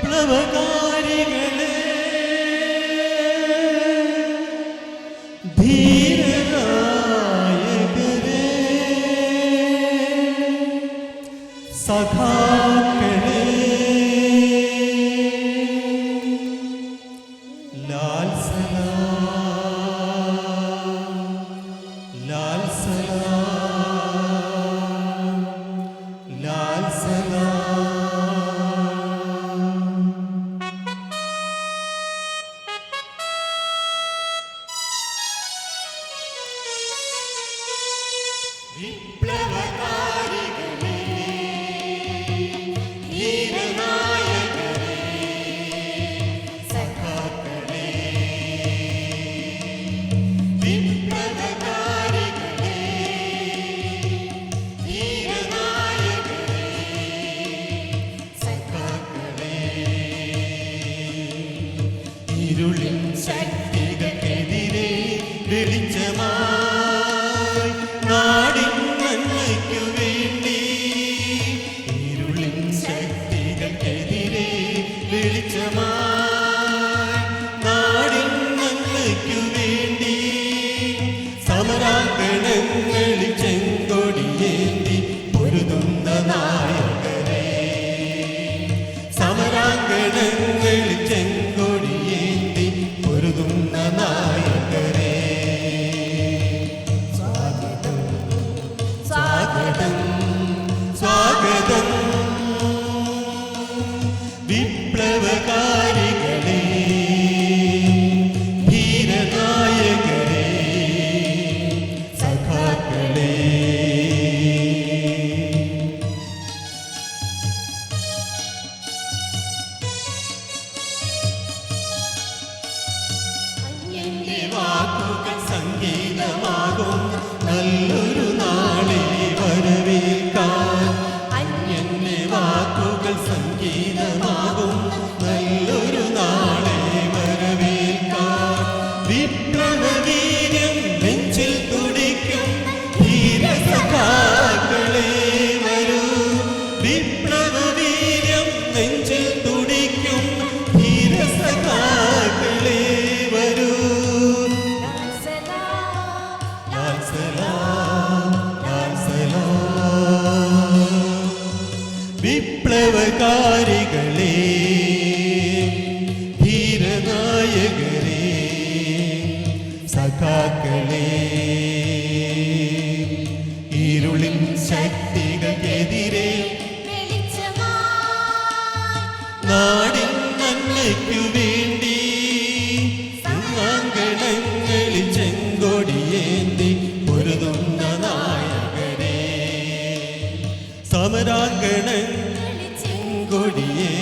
പ്ലവകാരികളെ ധീരനായകരെ സഖാ വിപ്ലവകാരികളെ ധീരനായകരെ സഖാക്കളെ. ഇരുളിൻ ശക്തികൾക്കെതിരെ നാടിൻ നന്മയ്ക്കു വേണ്ടി അങ്കണങ്ങളിൽ ചെങ്കൊടിയേന്തി പൊരുതുന്ന നായകരെ സമരാങ്കണങ്ങൾ கொடியே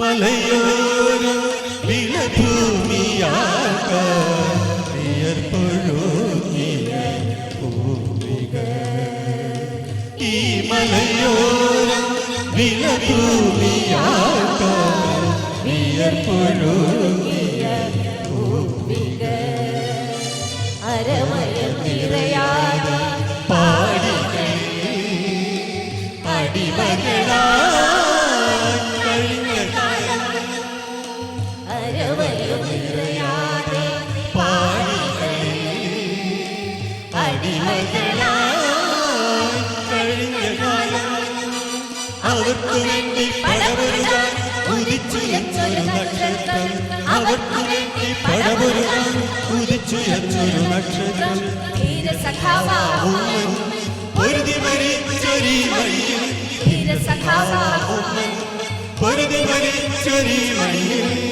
മലയോരം വിളഭൂമിയാർപ്പൊഴുകിയ ഭൂമികൾ. ഈ മലയോരം വിളഭൂമിയാർപ്പൊഴു ഉദിച്ചുയർന്നൊരു നക്ഷത്രം അവർക്ക് വേണ്ടി പടപൊരുകാൻ കുതിച്ചുയർന്നൊരു നക്ഷത്രം പൊരുതി മരിച്ചൊരി മയ്യിൽ പൊരുതി മരിച്ചൊരി മയ്യിൽ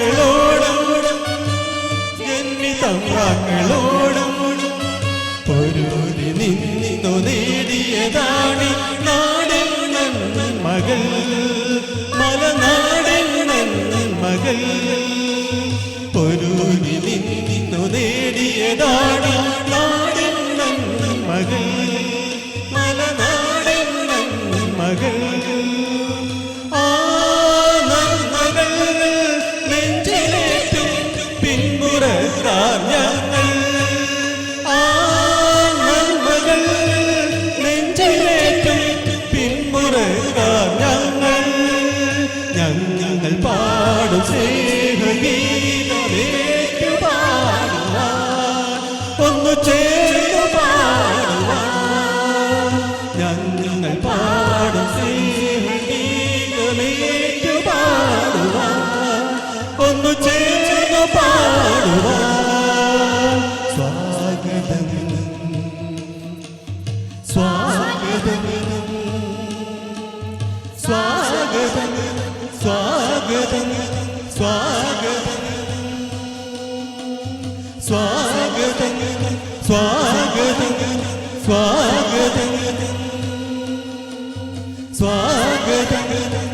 രാജാക്കളോടും ജന്മി തമ്പ്രാക്കളോടും പൊരുതി നിന്നു നേടിയതാണി നാടിൻ മകൾ മലനാടിൻ മകൾ സ്വാഗതം സ്വാഗതം സ്വാഗതം. സ്വാഗതം സ്വാഗതം സ്വാഗതം. സ്വാഗതം.